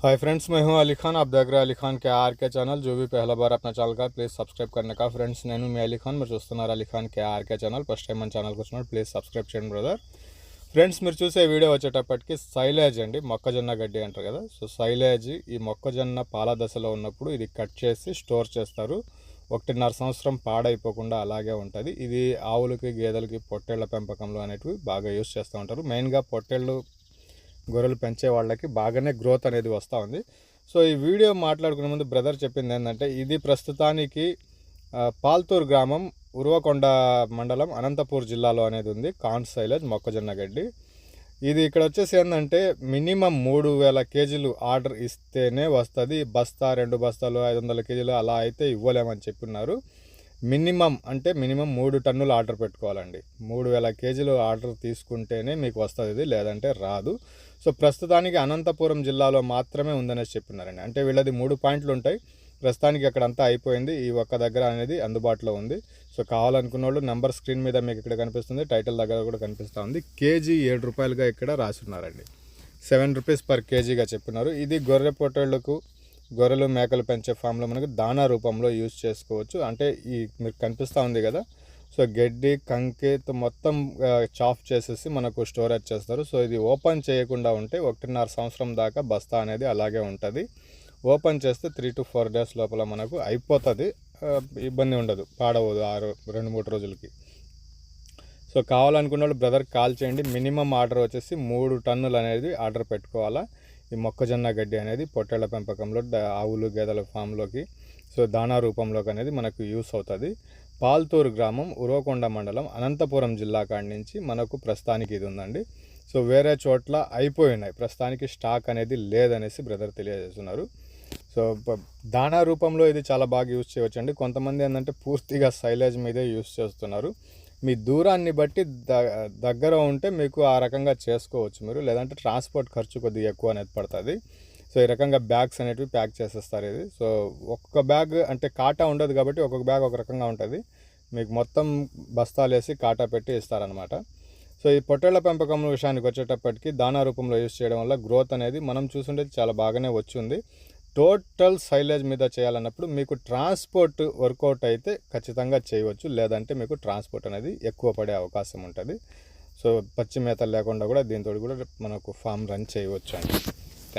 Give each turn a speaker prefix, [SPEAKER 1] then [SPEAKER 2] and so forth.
[SPEAKER 1] Hi friends मैं हूं अली खान आप देख रहे हैं अली खान के आर के चैनल जो भी पहला बार अपना ఛానల్ का ప్లీజ్ సబ్స్క్రైబ్ करने का ఫ్రెండ్స్ నేను మీ అలీ ఖాన్ మీరు చూస్తున్నారు Ali Khan K RK channel first time మన ఛానల్కి వచ్చినప్పుడు ప్లీజ్ సబ్స్క్రైబ్ చేయండి బ్రదర్ ఫ్రెండ్స్ మీరు చూసే వీడియో వచ్చేటప్పటికి సైలేజ్ అండి మొక్కజొన్న గడ్డి అంటారు కదా సో సైలేజ్ ఈ మొక్కజొన్న పాల దశలో ఉన్నప్పుడు ఇది కట్ చేసి స్టోర్ చేస్తారు ఒకటిన్నర సంవత్సరం పాడైపోకుండా అలాగే ఉంటుంది ఇది ఆవులకి గేదెలకి పొట్టేళ్ల పెంపకంలో అనేటివి బాగా యూస్ చేస్తూ ఉంటారు మెయిన్గా పొట్టేళ్ళు గొర్రెలు పెంచే వాళ్ళకి బాగానే గ్రోత్ అనేది వస్తూ ఉంది. సో ఈ వీడియో మాట్లాడుకునే ముందు బ్రదర్ చెప్పింది ఏంటంటే ఇది ప్రస్తుతానికి పాల్తూర్ పాల్తూరు గ్రామం ఉరువకొండ మండలం అనంతపూర్ జిల్లాలో అనేది ఉంది కాన్ సైలేజ్ మొక్కజొన్న గడ్డి. ఇది ఇక్కడ వచ్చేసి ఏంటంటే మినిమం మూడు వేల కేజీలు ఆర్డర్ ఇస్తేనే వస్తుంది. బస్తా రెండు బస్తాలు ఐదు వందల కేజీలు అలా అయితే ఇవ్వలేమని చెప్పిన్నారు. మినిమం అంటే మినిమం మూడు టన్నులు ఆర్డర్ పెట్టుకోవాలండి. మూడు వేల కేజీలు ఆర్డర్ తీసుకుంటేనే మీకు వస్తుంది ఇది లేదంటే రాదు. సో ప్రస్తుతానికి అనంతపురం జిల్లాలో మాత్రమే ఉందనేసి చెప్పినారండి. అంటే వీళ్ళది మూడు పాయింట్లు ఉంటాయి. ప్రస్తుతానికి అక్కడంతా అయిపోయింది. ఈ ఒక్క దగ్గర అనేది అందుబాటులో ఉంది. సో కావాలనుకున్న వాళ్ళు నెంబర్ స్క్రీన్ మీద మీకు ఇక్కడ కనిపిస్తుంది. టైటిల్ దగ్గర కూడా కనిపిస్తూ ఉంది. కేజీ ఏడు రూపాయలుగా ఇక్కడ రాసున్నారండి. సెవెన్ రూపీస్ పర్ కేజీగా చెప్పినారు. ఇది గొర్రె పొట్టేళ్ళకు గొర్రెలు మేకలు పెంచే ఫామ్లో మనకు దానా రూపంలో యూజ్ చేసుకోవచ్చు. అంటే ఈ మీరు కనిపిస్తూ ఉంది కదా? సో గడ్డి కంకేతో మొత్తం చాఫ్ చేసేసి మనకు స్టోరేజ్ చేస్తారు. సో ఇది ఓపెన్ చేయకుండా ఉంటే ఒకటిన్నర సంవత్సరం దాకా బస్తా అనేది అలాగే ఉంటుంది. ఓపెన్ చేస్తే త్రీ టు ఫోర్ డేస్ లోపల మనకు అయిపోతుంది. ఇబ్బంది ఉండదు. పాడవదు ఆరు రెండు మూడు రోజులకి. సో కావాలనుకున్న వాళ్ళు బ్రదర్ కాల్ చేయండి. మినిమం ఆర్డర్ వచ్చేసి మూడు టన్నులు అనేది ఆర్డర్ పెట్టుకోవాలా? ఈ మొక్కజొన్న గడ్డి అనేది పొట్టేళ్ళ పెంపకంలో ఆవులు గేదెల ఫామ్లోకి సో దానా రూపంలోకి అనేది మనకు యూస్ అవుతుంది. పాల్తూరు గ్రామం ఉరవకొండ మండలం అనంతపురం జిల్లా కాడి నుంచి మనకు ప్రస్తుతానికి ఇది ఉందండి. సో వేరే చోట్ల అయిపోయినాయి. ప్రస్తుతానికి స్టాక్ అనేది లేదనేసి బ్రదర్ తెలియజేస్తున్నారు. సో దానా రూపంలో ఇది చాలా బాగా యూస్ చేయవచ్చండి కొంతమంది ఏంటంటే పూర్తిగా సైలేజ్ మీదే యూస్ చేస్తున్నారు. మీ దూరాన్ని బట్టి ద దగ్గర ఉంటే మీకు ఆ రకంగా చేసుకోవచ్చు మీరు. లేదంటే ట్రాన్స్పోర్ట్ ఖర్చు కొద్దిగా ఎక్కువ అనేది పడుతుంది. సో ఈ రకంగా బ్యాగ్స్ అనేటివి ప్యాక్ చేసేస్తారు ఇది. సో ఒక్కొక్క బ్యాగ్ అంటే కాటా ఉండదు కాబట్టి ఒక్కొక్క బ్యాగ్ ఒక రకంగా ఉంటుంది. మీకు మొత్తం బస్తాలు వేసి కాటా పెట్టి ఇస్తారనమాట సో ఈ పొట్టేళ్ళ పెంపకం విషయానికి వచ్చేటప్పటికి దానా రూపంలో యూస్ చేయడం వల్ల గ్రోత్ అనేది మనం చూసుంటే చాలా బాగానే వచ్చింది. టోటల్ సైలేజ్ మీద చేయాలన్నప్పుడు మీకు ట్రాన్స్పోర్ట్ వర్కౌట్ అయితే ఖచ్చితంగా చేయవచ్చు. లేదంటే మీకు ట్రాన్స్పోర్ట్ అనేది ఎక్కువ పడే అవకాశం ఉంటుంది. సో పచ్చి మేత లేకుండా కూడా దీంతో కూడా మనకు ఫామ్ రన్ చేయవచ్చు అండి